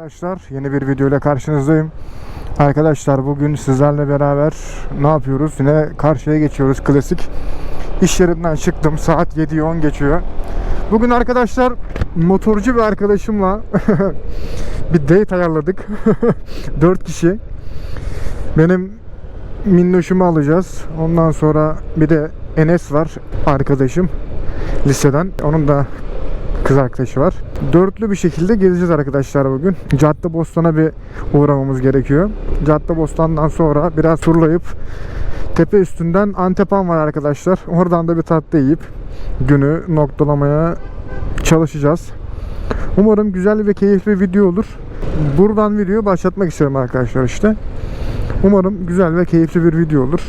Arkadaşlar yeni bir video ile karşınızdayım. Arkadaşlar bugün sizlerle beraber ne yapıyoruz? Yine karşıya geçiyoruz klasik. İş yerinden çıktım saat 7'yi 10 geçiyor. Bugün arkadaşlar motorcu bir arkadaşımla bir date ayarladık. 4 kişi. Benim minnoşumu alacağız. Ondan sonra bir de Enes var arkadaşım liseden. Onun da kız arkadaşı var. Dörtlü bir şekilde gezeceğiz arkadaşlar bugün. Cadde Bostan'a bir uğramamız gerekiyor. Cadde Bostan'dan sonra biraz turlayıp tepe üstünden Antepan var arkadaşlar. Oradan da bir tatlı yiyip günü noktalamaya çalışacağız. Umarım güzel ve keyifli bir video olur. Buradan videoyu başlatmak isterim arkadaşlar işte. Umarım güzel ve keyifli bir video olur.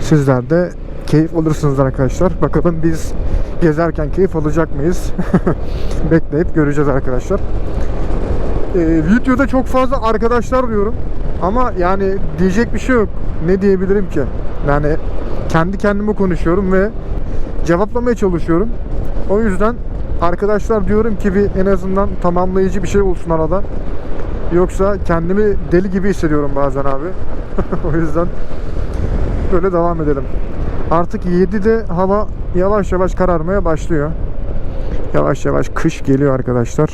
Sizler de keyif alırsınız arkadaşlar. Bakalım biz gezerken keyif alacak mıyız? Bekleyip göreceğiz arkadaşlar. Ee, videoda çok fazla arkadaşlar diyorum. Ama yani diyecek bir şey yok. Ne diyebilirim ki? Yani kendi kendime konuşuyorum ve cevaplamaya çalışıyorum. O yüzden arkadaşlar diyorum ki bir en azından tamamlayıcı bir şey olsun arada. Yoksa kendimi deli gibi hissediyorum bazen abi. o yüzden böyle devam edelim. Artık 7'de hava yavaş yavaş kararmaya başlıyor. Yavaş yavaş kış geliyor arkadaşlar.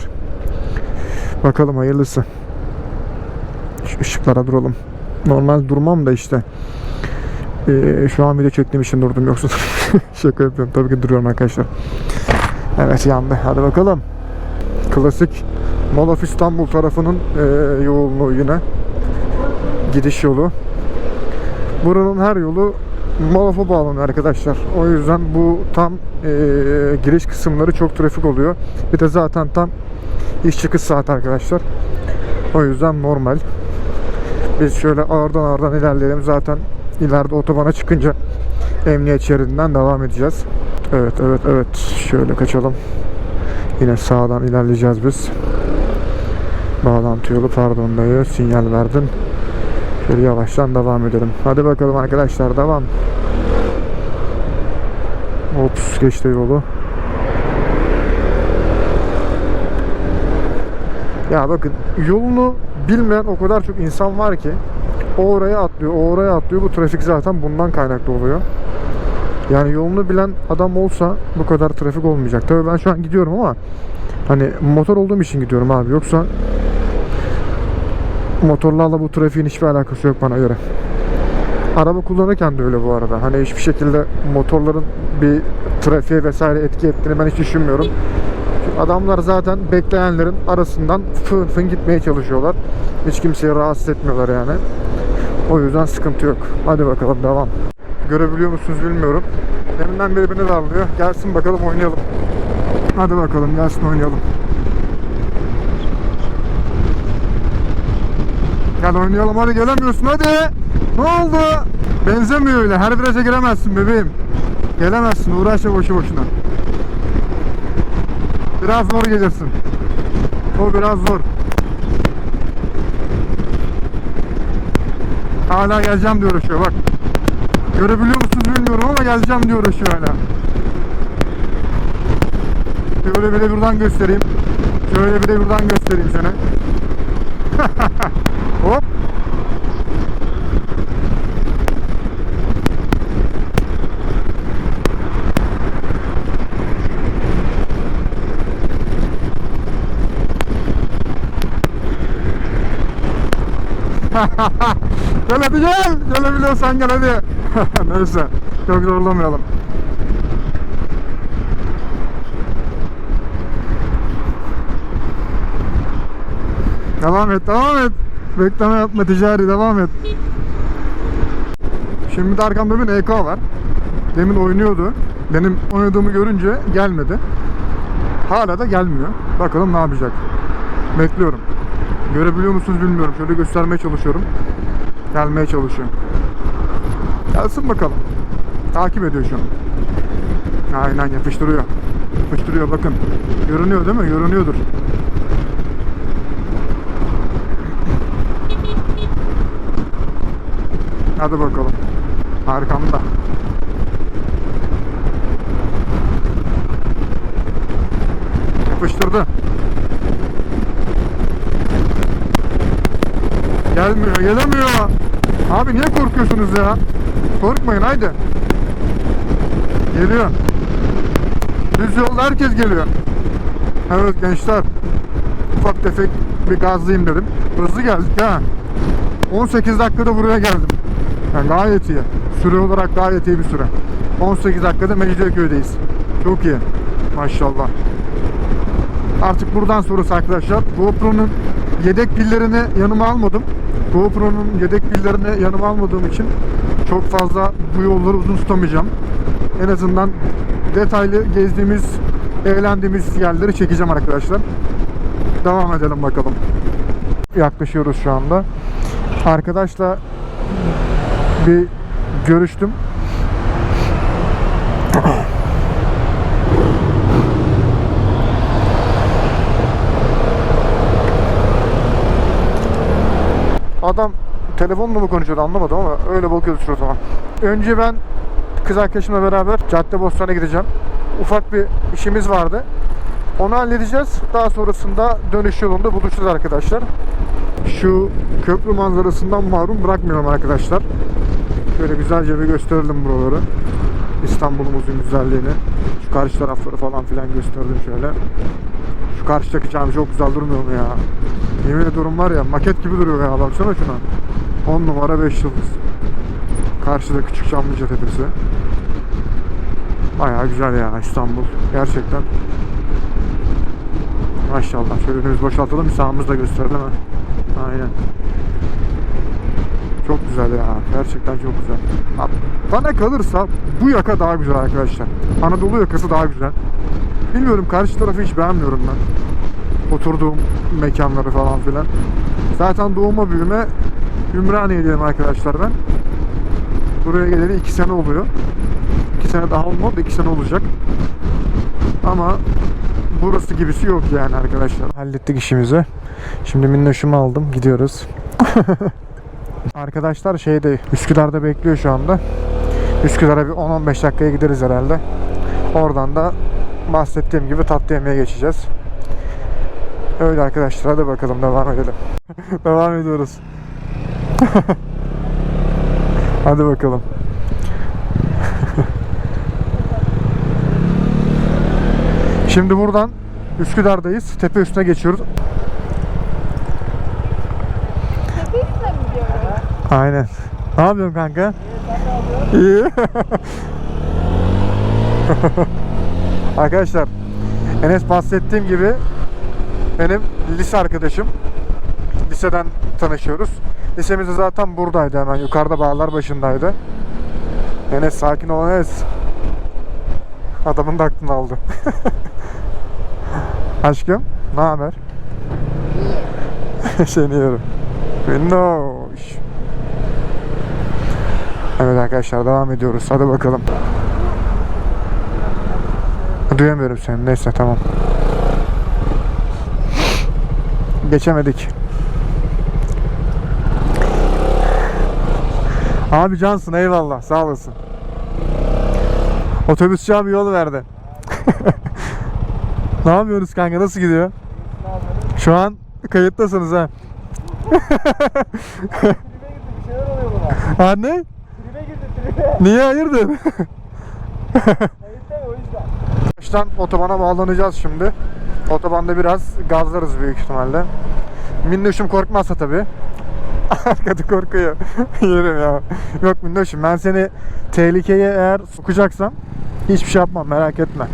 Bakalım hayırlısı. Şu ışıklara duralım. Normal durmam da işte. Ee, şu an video çektiğim için durdum yoksa şaka yapıyorum. Tabii ki duruyorum arkadaşlar. Evet yandı. Hadi bakalım. Klasik Mall of İstanbul tarafının e, yoğunluğu yine. Gidiş yolu. Buranın her yolu Malaf'a bağlanıyor arkadaşlar. O yüzden bu tam e, giriş kısımları çok trafik oluyor. Bir de zaten tam iş çıkış saati arkadaşlar. O yüzden normal. Biz şöyle ağırdan ağırdan ilerleyelim. Zaten ileride otobana çıkınca emniyet şeridinden devam edeceğiz. Evet evet evet. Şöyle kaçalım. Yine sağdan ilerleyeceğiz biz. Bağlantı yolu pardon dayı sinyal verdin. Şöyle yavaştan devam edelim. Hadi bakalım arkadaşlar devam. Ops geçti yolu. Ya bakın yolunu bilmeyen o kadar çok insan var ki o oraya atlıyor, o oraya atlıyor. Bu trafik zaten bundan kaynaklı oluyor. Yani yolunu bilen adam olsa bu kadar trafik olmayacak. Tabii ben şu an gidiyorum ama hani motor olduğum için gidiyorum abi. Yoksa motorlarla bu trafiğin hiçbir alakası yok bana göre. Araba kullanırken de öyle bu arada. Hani hiçbir şekilde motorların bir trafiğe vesaire etki ettiğini ben hiç düşünmüyorum. Çünkü adamlar zaten bekleyenlerin arasından fın fın gitmeye çalışıyorlar. Hiç kimseyi rahatsız etmiyorlar yani. O yüzden sıkıntı yok. Hadi bakalım devam. Görebiliyor musunuz bilmiyorum. Deminden beri beni darlıyor. Gelsin bakalım oynayalım. Hadi bakalım gelsin oynayalım. Gel oynayalım hadi gelemiyorsun hadi. Ne oldu? Benzemiyor öyle. Her viraja giremezsin bebeğim. Gelemezsin uğraşma boşu boşuna. Biraz zor gelirsin. O biraz zor. Hala geleceğim diyor uğraşıyor bak. Görebiliyor musunuz bilmiyorum ama geleceğim diyor uğraşıyor hala. Şöyle bir de buradan göstereyim. Şöyle bir de buradan göstereyim sana. Hop. gel hadi gel. Gelebiliyorsan gel hadi. Neyse. Çok zorlamayalım. Devam et, devam et. Bekleme yapma ticari, devam et. Şimdi de arkamda bir EK var. Demin oynuyordu. Benim oynadığımı görünce gelmedi. Hala da gelmiyor. Bakalım ne yapacak. Bekliyorum. Görebiliyor musunuz bilmiyorum. Şöyle göstermeye çalışıyorum. Gelmeye çalışıyor. Gelsin bakalım. Takip ediyor şu an. Aynen yapıştırıyor. Yapıştırıyor bakın. Görünüyor değil mi? Görünüyordur. Hadi bakalım. Arkamda. Yapıştırdı. Gelmiyor, gelemiyor. Abi niye korkuyorsunuz ya? Korkmayın haydi. Geliyor. Düz yolda herkes geliyor. Evet gençler. Ufak tefek bir gazlayayım dedim. Hızlı geldik ha. 18 dakikada buraya geldim. Yani gayet iyi. Süre olarak gayet iyi bir süre. 18 dakikada Mecidiyeköy'deyiz. Çok iyi. Maşallah. Artık buradan sonrası arkadaşlar GoPro'nun yedek pillerini yanıma almadım. GoPro'nun yedek pillerini yanıma almadığım için çok fazla bu yolları uzun tutamayacağım. En azından detaylı gezdiğimiz, eğlendiğimiz yerleri çekeceğim arkadaşlar. Devam edelim bakalım. Yaklaşıyoruz şu anda. Arkadaşla bir görüştüm. Adam telefonla mı konuşuyordu anlamadım ama öyle bakıyordu suratıma. Önce ben kız arkadaşımla beraber Caddebostan'a gideceğim. Ufak bir işimiz vardı. Onu halledeceğiz. Daha sonrasında dönüş yolunda buluşacağız arkadaşlar. Şu köprü manzarasından mahrum bırakmıyorum arkadaşlar. Şöyle güzelce bir gösterelim buraları. İstanbul'umuzun güzelliğini. Şu karşı tarafları falan filan gösterdim şöyle. Şu karşıdaki cami çok güzel durmuyor mu ya? Yemin ediyorum var ya maket gibi duruyor ya baksana şuna. 10 numara 5 yıldız. Karşıda küçük Çamlıca Tepesi. Bayağı güzel ya İstanbul. Gerçekten. Maşallah. Şöyle önümüzü boşaltalım. Sağımızı da gösterelim ha. Aynen. Çok güzel ya. Gerçekten çok güzel. Ha, Bana kalırsa bu yaka daha güzel arkadaşlar. Anadolu yakası daha güzel. Bilmiyorum karşı tarafı hiç beğenmiyorum ben. Oturduğum mekanları falan filan. Zaten doğuma büyüme Ümraniye diyelim arkadaşlar ben. Buraya geleli 2 sene oluyor. 2 sene daha olmadı 2 sene olacak. Ama burası gibisi yok yani arkadaşlar. Hallettik işimizi. Şimdi minnoşumu aldım. Gidiyoruz. Arkadaşlar şeyde Üsküdar'da bekliyor şu anda. Üsküdar'a bir 10-15 dakikaya gideriz herhalde. Oradan da bahsettiğim gibi tatlı yemeğe geçeceğiz. Öyle arkadaşlar hadi bakalım devam edelim. devam ediyoruz. hadi bakalım. Şimdi buradan Üsküdar'dayız. Tepe üstüne geçiyoruz. Tepeyizle mi diyorum? Aynen. Ne yapıyorsun kanka? İyi. Arkadaşlar Enes bahsettiğim gibi benim lise arkadaşım. Liseden tanışıyoruz. Lisemiz de zaten buradaydı hemen yukarıda bağlar başındaydı. Enes sakin ol Enes. Adamın da aklını aldı. Aşkım ne haber? Seni yiyorum. Minnoş. Evet arkadaşlar devam ediyoruz. Hadi bakalım. Duyamıyorum seni. Neyse tamam. Geçemedik. Abi cansın eyvallah sağ olasın. Otobüsçü abi yol verdi. ne yapıyorsunuz kanka nasıl gidiyor? Şu an kayıttasınız ha. Tribe Niye? Kayıtta ya o yüzden. Baştan otobana bağlanacağız şimdi. Otobanda biraz gazlarız büyük ihtimalle. Minnoşum korkmazsa tabi. Arkada korkuyor. Yerim ya. Yok Minnoşum ben seni tehlikeye eğer sokacaksam hiçbir şey yapmam merak etme.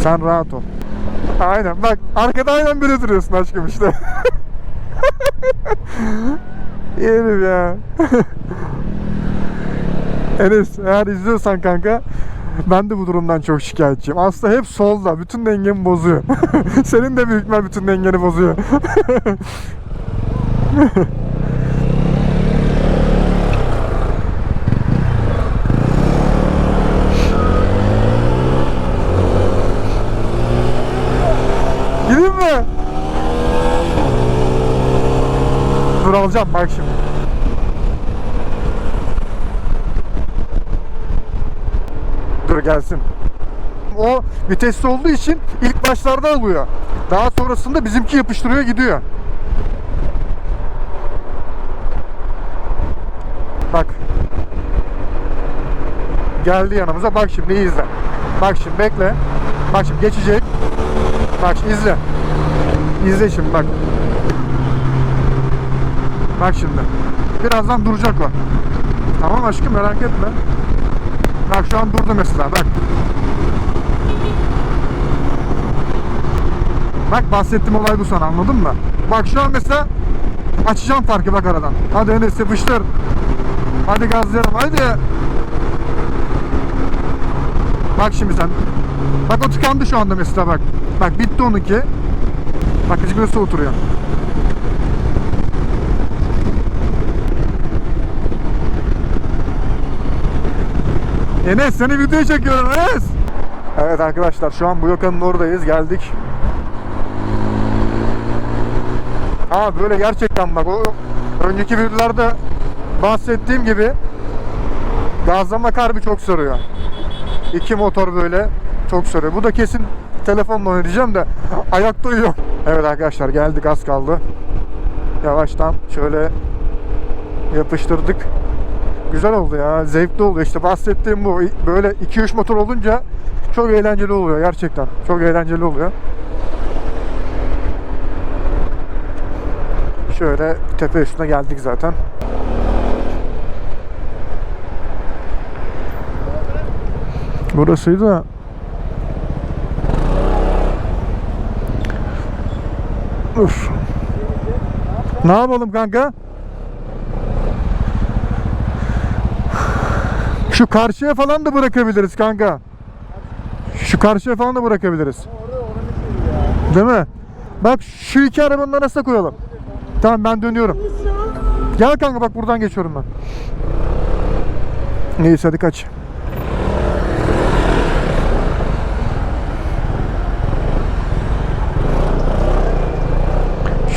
Sen rahat ol. Aynen bak arkada aynen böyle duruyorsun aşkım işte. Yerim ya. Enes eğer izliyorsan kanka ben de bu durumdan çok şikayetçiyim. Aslında hep solda. Bütün dengemi bozuyor. Senin de büyük bütün dengeni bozuyor. Gideyim mi? Dur alacağım bak şimdi. Dur gelsin. O vitesli olduğu için ilk başlarda alıyor. Daha sonrasında bizimki yapıştırıyor gidiyor. Bak. Geldi yanımıza. Bak şimdi izle. Bak şimdi bekle. Bak şimdi geçecek. Bak şimdi izle. İzle şimdi bak. Bak şimdi. Birazdan duracak o. Tamam aşkım merak etme. Bak şu an durdu mesela bak. Bak bahsettiğim olay bu sana anladın mı? Bak şu an mesela açacağım farkı bak aradan. Hadi Enes yapıştır. Hadi gazlayalım hadi. Bak şimdi sen. Bak o tıkandı şu anda mesela bak. Bak bitti onunki. Bak küçük nasıl oturuyor. Enes seni videoya çekiyorum Enes. Evet arkadaşlar şu an Buyoka'nın oradayız geldik. Ha böyle gerçekten bak o önceki videolarda bahsettiğim gibi gazlama harbi çok soruyor. İki motor böyle çok soruyor. Bu da kesin telefonla oynayacağım da ayakta uyuyor. Evet arkadaşlar geldik az kaldı. Yavaştan şöyle yapıştırdık. Güzel oldu ya. Zevkli oldu. İşte bahsettiğim bu. Böyle 2-3 motor olunca çok eğlenceli oluyor gerçekten. Çok eğlenceli oluyor. Şöyle tepe üstüne geldik zaten. Burasıydı da Uf. Ne yapalım kanka? Şu karşıya falan da bırakabiliriz kanka. Şu karşıya falan da bırakabiliriz. Ya. Değil mi? Bak şu iki arabanın arasına koyalım. Tamam ben dönüyorum. Gel kanka bak buradan geçiyorum ben. Neyse hadi kaç.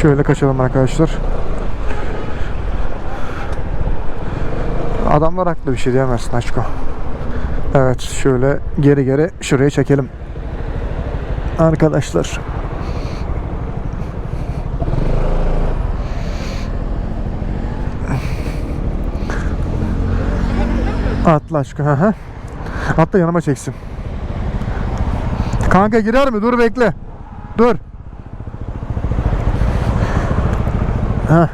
Şöyle kaçalım arkadaşlar. Adamlar haklı bir şey diyemezsin aşko. Evet şöyle geri geri şuraya çekelim. Arkadaşlar. Atla aşkım. Atla yanıma çeksin. Kanka girer mi? Dur bekle. Dur. Ha.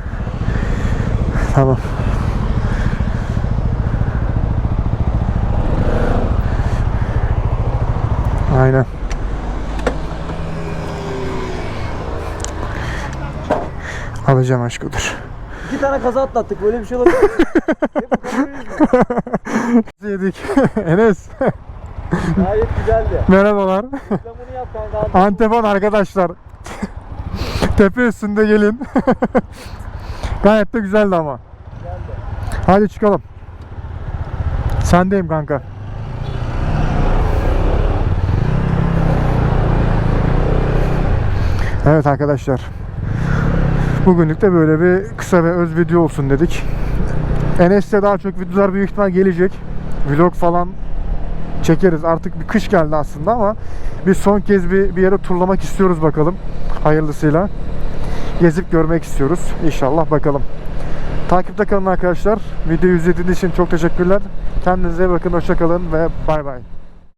Tamam. Aynen. Alacağım aşkı dur. İki tane kaza atlattık. Böyle bir şey olabilir mi? Hep bu konuyu yüzünden. Yedik. Enes. Gayet güzeldi. Merhabalar. Reklamını yap kanka. Antepon arkadaşlar. Tepe üstünde gelin. Gayet de güzeldi ama. Güzeldi. Hadi çıkalım. Sendeyim kanka. Evet arkadaşlar. Bugünlük de böyle bir kısa ve öz video olsun dedik. Enes'te daha çok videolar büyük ihtimal gelecek. Vlog falan çekeriz. Artık bir kış geldi aslında ama bir son kez bir, bir yere turlamak istiyoruz bakalım. Hayırlısıyla. Gezip görmek istiyoruz. İnşallah bakalım. Takipte kalın arkadaşlar. Videoyu izlediğiniz için çok teşekkürler. Kendinize bakın. Hoşçakalın ve bay bay.